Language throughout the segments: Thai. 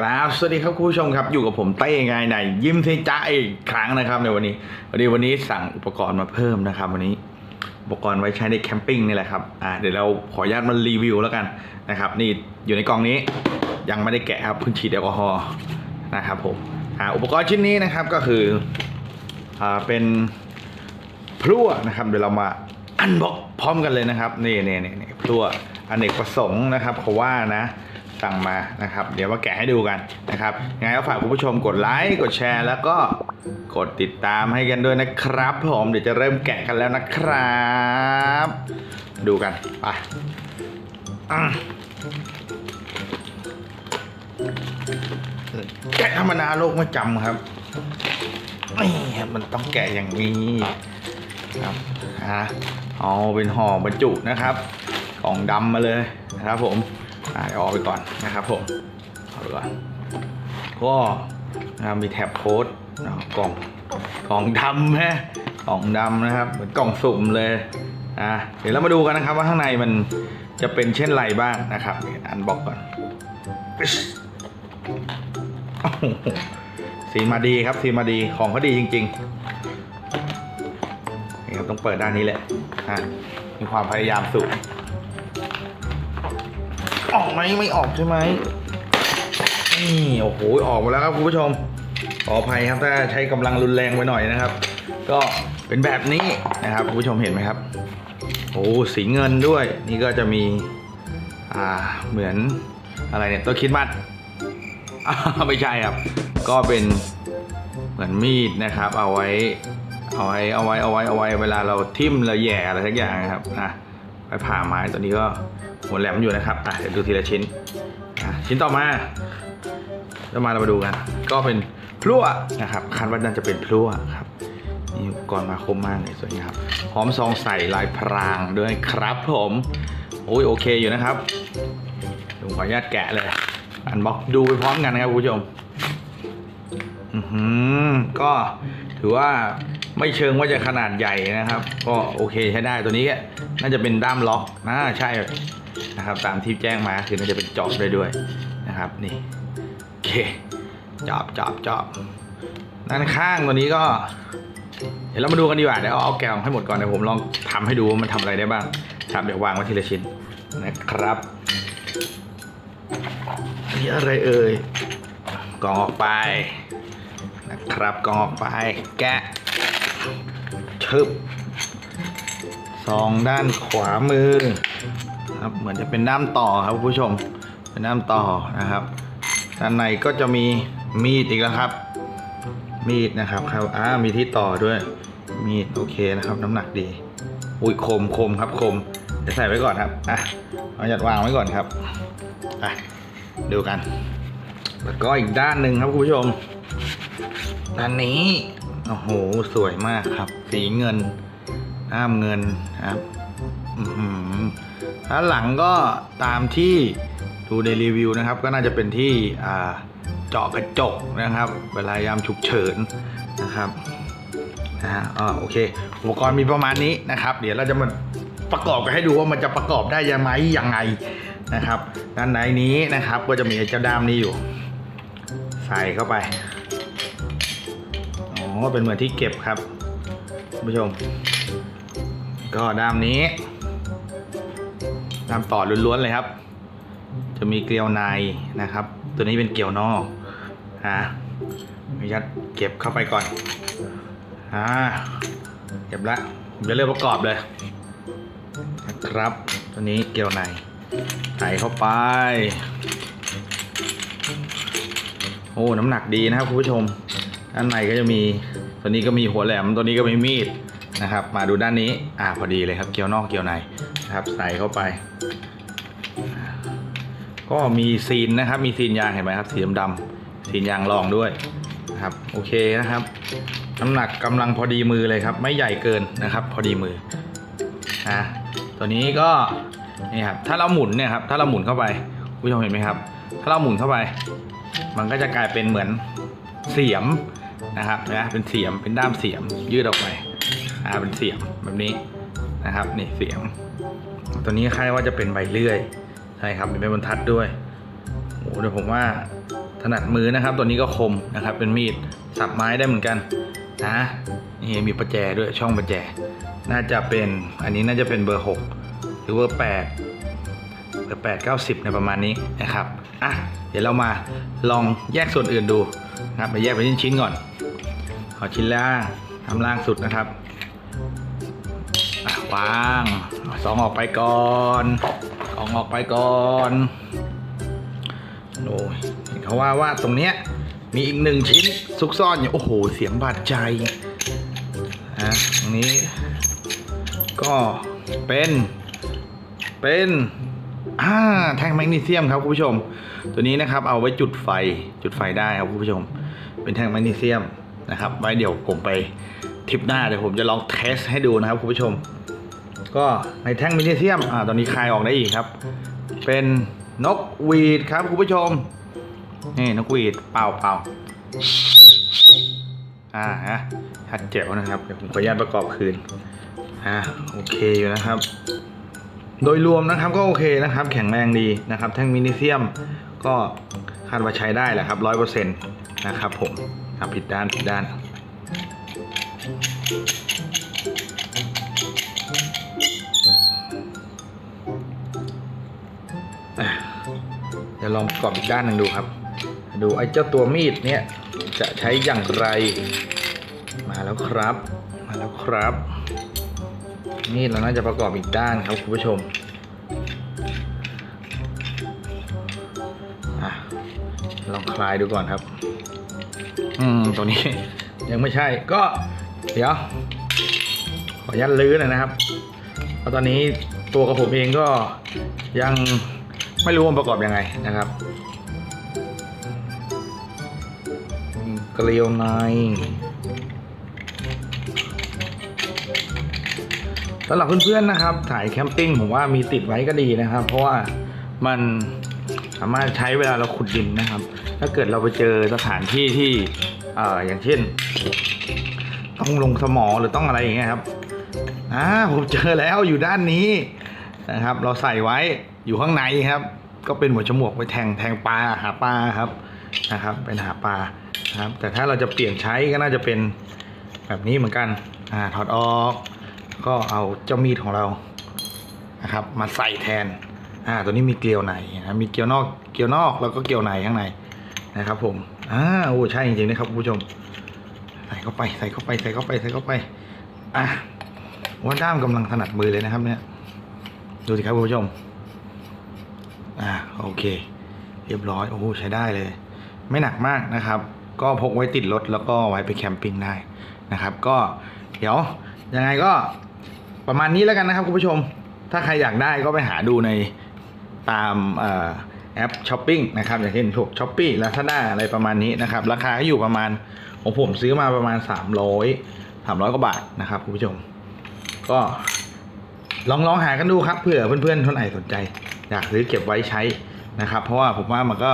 กราบสวัสดีครับคุณผู้ชมครับอยู่กับผมเต้ไงในยิ้มเซจ้าอีกครั้งนะครับในวันนี้วันนี้วันนี้สั่งอุปกรณ์มาเพิ่มนะครับ วันนี้อุปกรณ์ไว้ใช้ในแคมปิ้งนี่แหละครับอ่าเดี๋ยวเราขออนุญาตมารีวิวแล้วกันนะครับนี่อยู่ในกล่องนี้ยังไม่ได้แกะครับเพิ่งฉีดแอลกอฮอล์นะครับผมอ่าอุปกรณ์ชิ้นนี้นะครับก็คืออ่าเป็นพลั่วนะครับเดี๋ยวเรามาอันบ็อกพร้อมกันเลยนะครับนี่นี่นี่นี่พลั่วอเนกประสงค์นะครับเขาว่านะ สั่งมานะครับ เดี๋ยวมาแกะให้ดูกันนะครับยังไงก็ฝากคุณผู้ชมกดไลค์กดแชร์ แล้วก็กดติดตามให้กันด้วยนะครับผมเดี๋ยวจะเริ่มแกะกันแล้วนะครับ ดูกันไปแกะธรรมดาโลกไม่จำครับมันต้องแกะอย่างนี้ครับฮะเอาเป็นห่อบรรจุนะครับ กล่องดำมาเลยนะครับผม อะเดี๋ยวเอาไปก่อนนะครับผมเอาไปก่อนก็มีแท็บโค้ดกล่องกล่องดำฮะกล่องดำนะครับ เหมือนกล่องสุ่มเลยอะเดี๋ยวเรามาดูกันนะครับว่าข้างในมันจะเป็นเช่นไรบ้างนะครับอันบอกก่อนสีมาดีครับสีมาดีของเขาดีจริงๆนี่ครับต้องเปิดด้านนี้แหละอะมีความพยายามสูง ออกไหมไม่ออกใช่ไหมนี่โอ้โหออกมาแล้วครับคุณผู้ชมขออภัยครับถ้าใช้กำลังรุนแรงไปหน่อยนะครับ ก็เป็นแบบนี้นะครับคุณผู้ชมเห็นไหมครับโอ้สีเงินด้วย นี่ก็จะมีอ่าเหมือนอะไรเนี่ยตัวคิดมัดไม่ใช่ครับ ก็เป็นเหมือนมีดนะครับ เอาไว้เอาไว้เอาไว้เอาไว้เอาไว้เวลาเราทิ่มเราแย่อะไรสักอย่างนะครับอะ ไปผ่าไม้ตัวนี้ก็หัวแหลมอยู่นะครับอะเดี๋ยวดูทีละชิ้นอะชิ้นต่อมาจะมาเรามาดูกัน ก็เป็นพลั่วนะครับคันว่าน่าจะเป็นพลั่วครับนี่กรณ์มาคมมากเลยสวยงามพร้อมซองใส่ลายพรางด้วยครับผมโอ้ยโอเคอยู่นะครับผมขออนุญาตแกะเลยอันบ็อกดูไปพร้อมกันนะครับคุณผู้ชมอือหือก็ถือว่า ไม่เชิงว่าจะขนาดใหญ่นะครับ ก็โอเคใช้ได้ตัวนี้น่าจะเป็นด้ามล็อกนะใช่นะครับ ตามที่แจ้งมาคือน่าจะเป็นจอบได้ด้วยนะครับนี่โอเคจอบจอบจอบด้านข้างตัวนี้ก็ เดี๋ยวเรามาดูกันดีกว่าเดี๋ยวเอาเอาแกะออกให้หมดก่อนเดี๋ยวผมลองทำให้ดูว่ามันทำอะไรได้บ้างครับเดี๋ยววางไว้ทีละชิ้นนะครับอันนี้อะไรเอ่ยกองออกไปนะครับกองออกไปแกะ ชึบซองด้านขวามือครับเหมือนจะเป็นด้ามต่อครับผู้ชมเป็นด้ามต่อนะครับด้านในก็จะมีมีดอีกแล้วครับ มีดนะครับครับอ่ามีที่ต่อด้วย มีดโอเคนะครับ น้ำหนักดี อุ้ยคมคมครับคมเดี๋ยวใส่ไว้ก่อนครับอะเอาจัดวางไว้ก่อนครับอะดูกัน แล้วก็อีกด้านหนึ่งครับคุณผู้ชมด้านนี้ โอ้โห สวยมากครับ สีเงินน้ำเงินครับด้านหลังก็ตามที่ดูในรีวิวนะครับ ก็น่าจะเป็นที่เจาะกระจกนะครับ เวลายามฉุกเฉินนะครับนะฮะอ่าโอเค อุปกรณ์มีประมาณนี้นะครับ เดี๋ยวเราจะมาประกอบกันให้ดูว่ามันจะประกอบได้ยังไงยังไงนะครับ ด้านในนี้นะครับ ก็จะมีเจ้าด้ามนี้อยู่ ใส่เข้าไป อ๋อเป็นเหมือนที่เก็บครับคุณผู้ชม ก็ด้ามนี้ด้ามต่อล้วนๆเลยครับ จะมีเกลียวในนะครับ ตัวนี้เป็นเกลียวนอกฮะออนุญาตเก็บเข้าไปก่อนอ่าเก็บละผมจะเริ่มประกอบเลยนะครับตัวนี้เกลียวในใส่เข้าไปโอ้น้ำหนักดีนะครับคุณผู้ชม ด้านในก็จะมีตัวนี้ก็มีหัวแหลมตัวนี้ก็มีมีดนะครับ มาดูด้านนี้อ่าพอดีเลยครับเกี่ยวนอกเกี่ยวในนะครับใส่เข้าไป ก็มีซีนนะครับ มีซีนยางเห็นไหมครับสีดำๆซีนยางรองด้วยนะครับโอเคนะครับน้ำหนักกำลังพอดีมือเลยครับ ไม่ใหญ่เกินนะครับ พอดีมืออะตัวนี้ก็นี่ครับถ้าเราหมุนเนี่ยครับถ้าเราหมุนเข้าไปคุณผู้ชมเห็นไหมครับ ถ้าเราหมุนเข้าไป มันก็จะกลายเป็นเหมือนเสียม นะครับนะเป็นเสียมเป็นด้ามเสียมยืดออกไปอ่าเป็นเสียมแบบนี้นะครับนี่เสียม ตัวนี้คล้ายว่าจะเป็นใบเลื่อยใช่ครับมีใบบรรทัดด้วยโอ้เดี๋ยวผมว่าถนัดมือนะครับ ตัวนี้ก็คมนะครับ เป็นมีดสับไม้ได้เหมือนกันนะนี่มีประแจด้วยช่องประแจ น่าจะเป็นอันนี้น่าจะเป็นเบอร์ 6 หรือเบอร์ 8 เบอร์ 8 90ในประมาณนี้นะครับอะเดี๋ยวเรามาลองแยกส่วนอื่นดูนะครับไปแยกเป็นชิ้นๆก่อน เอชิ้นล่างทำล่างสุดนะครับวางสองออกไปก่อนสองออกไปก่อนโอ้ยเห็นเขาว่าว่าตรงเนี้ยมีอีกหนึ่งชิ้นซุกซ่อนอยู่โอ้โห เสียงบาดใจอะตรงนี้ ก็เป็นเป็นอ่าแท่งแมกนีเซียมครับคุณผู้ชม ตัวนี้นะครับเอาไว้จุดไฟจุดไฟได้ครับคุณผู้ชม เป็นแท่งแมกนีเซียม นะครับ ไว้เดี๋ยวผมไปทริปหน้าเดี๋ยวผมจะลองเทสให้ดูนะครับคุณผู้ชม ก็ในแท่งมกนีเซียมอ่าตอนนี้คลายออกได้อีกครับ เป็นนกหวีดครับคุณผู้ชมนี่นกหวีดเป่าเป่าอ่าฮะชัดเจ๋วนะครับเดี๋ยวผมขออนุญาตประกอบคืนอ่าโอเคอยู่นะครับ โดยรวมนะครับก็โอเคนะครับ แข็งแรงดีนะครับ แท่งมินิเซียมก็คาดว่าใช้ได้แหละครับร้อยเปอร์เซ็นต์นะครับผม อะผิดด้านผิดด้าน เดี๋ยวลองประกอบอีกด้านหนึ่งดูครับ ดูไอ้เจ้าตัวมีดเนี่ยจะใช้อย่างไร มาแล้วครับ มาแล้วครับ มีดเราน่าจะประกอบอีกด้านครับคุณผู้ชม อะลองคลายดูก่อนครับ อืมตัวนี้ ยังไม่ใช่ก็ เดี๋ยว ขออนุญาตลื้อหน่อยนะครับเพราะตอนนี้ตัวกับผมเองก็ยังไม่รู้ว่าประกอบยังไงนะครับเกลียวในสำหรับเพื่อนๆนะครับ ถ่ายแคมปิ้งผมว่ามีติดไว้ก็ดีนะครับ เพราะว่ามัน สามารถใช้เวลาเราขุดดินนะครับ ถ้าเกิดเราไปเจอสถานที่ที่เอ่ออย่างเช่น ต้องลงสมอหรือต้องอะไรอย่างเงี้ยครับอ่าผมเจอแล้วอยู่ด้านนี้นะครับ เราใส่ไว้อยู่ข้างในครับ ก็เป็นหัวฉมวกไว้แทงแทงปลาหาปลาครับนะครับ เป็นหาปลาครับ แต่ถ้าเราจะเปลี่ยนใช้ก็น่าจะเป็นแบบนี้เหมือนกันอ่าถอดออก ก็เอาเจ้ามีดของเรานะครับ มาใส่แทน อ่า ตัวนี้มีเกลียวในนะมีเกลียวนอก เกลียวนอกแล้วก็เกลียวในข้างในนะครับ ผม อ่า โอ้ใช่จริงๆนะครับคุณผู้ชม ใส่เข้าไป ใส่เข้าไป ใส่เข้าไป ใส่เข้าไป อะว่าด้ามกำลังถนัดมือเลยนะครับ เนี่ย ดูสิครับคุณผู้ชม อ่า โอเค เรียบร้อย โอ้ใช้ได้เลย ไม่หนักมากนะครับ ก็พกไว้ติดรถแล้วก็ไว้ไปแคมปิ้งได้นะครับ ก็เดี๋ยวยังไงก็ประมาณนี้แล้วกันนะครับคุณผู้ชม ถ้าใครอยากได้ก็ไปหาดูใน ตามแอปช้อปปิ้งนะครับอย่างเช่นพวกช้อปปี้ลาซาด้าอะไรประมาณนี้นะครับ ราคาก็อยู่ประมาณของผมซื้อมาประมาณ 300 300กว่าบาทนะครับคุณผู้ชม ก็ลองลองหากันดูครับเผื่อเพื่อนๆคนไหนสนใจ อยากซื้อเก็บไว้ใช้นะครับ เพราะว่าผมว่ามันก็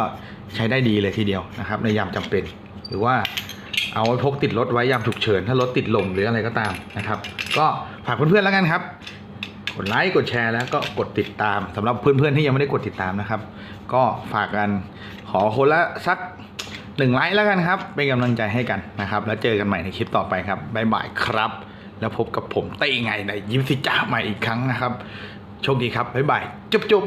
ใช้ได้ดีเลยทีเดียวนะครับ ในยามจำเป็น หรือว่าเอาไว้พกติดรถไว้ยามฉุกเฉิน ถ้ารถติดลมหรืออะไรก็ตามนะครับ ก็ฝากเพื่อนๆแล้วกันครับ กดไลค์กดแชร์แล้วก็กดติดตามสำหรับเพื่อนๆที่ยังไม่ได้กดติดตามนะครับ ก็ฝากกันขอคนละสักหนึ่งไลค์แล้วกันครับ เป็นกำลังใจให้กันนะครับ แล้วเจอกันใหม่ในคลิปต่อไปครับบ๊ายบายครับ แล้วพบกับผมเต้ไงในยิ้มสิจ้าใหม่อีกครั้งนะครับโชคดีครับบ๊ายบายจุ๊บจุ๊บ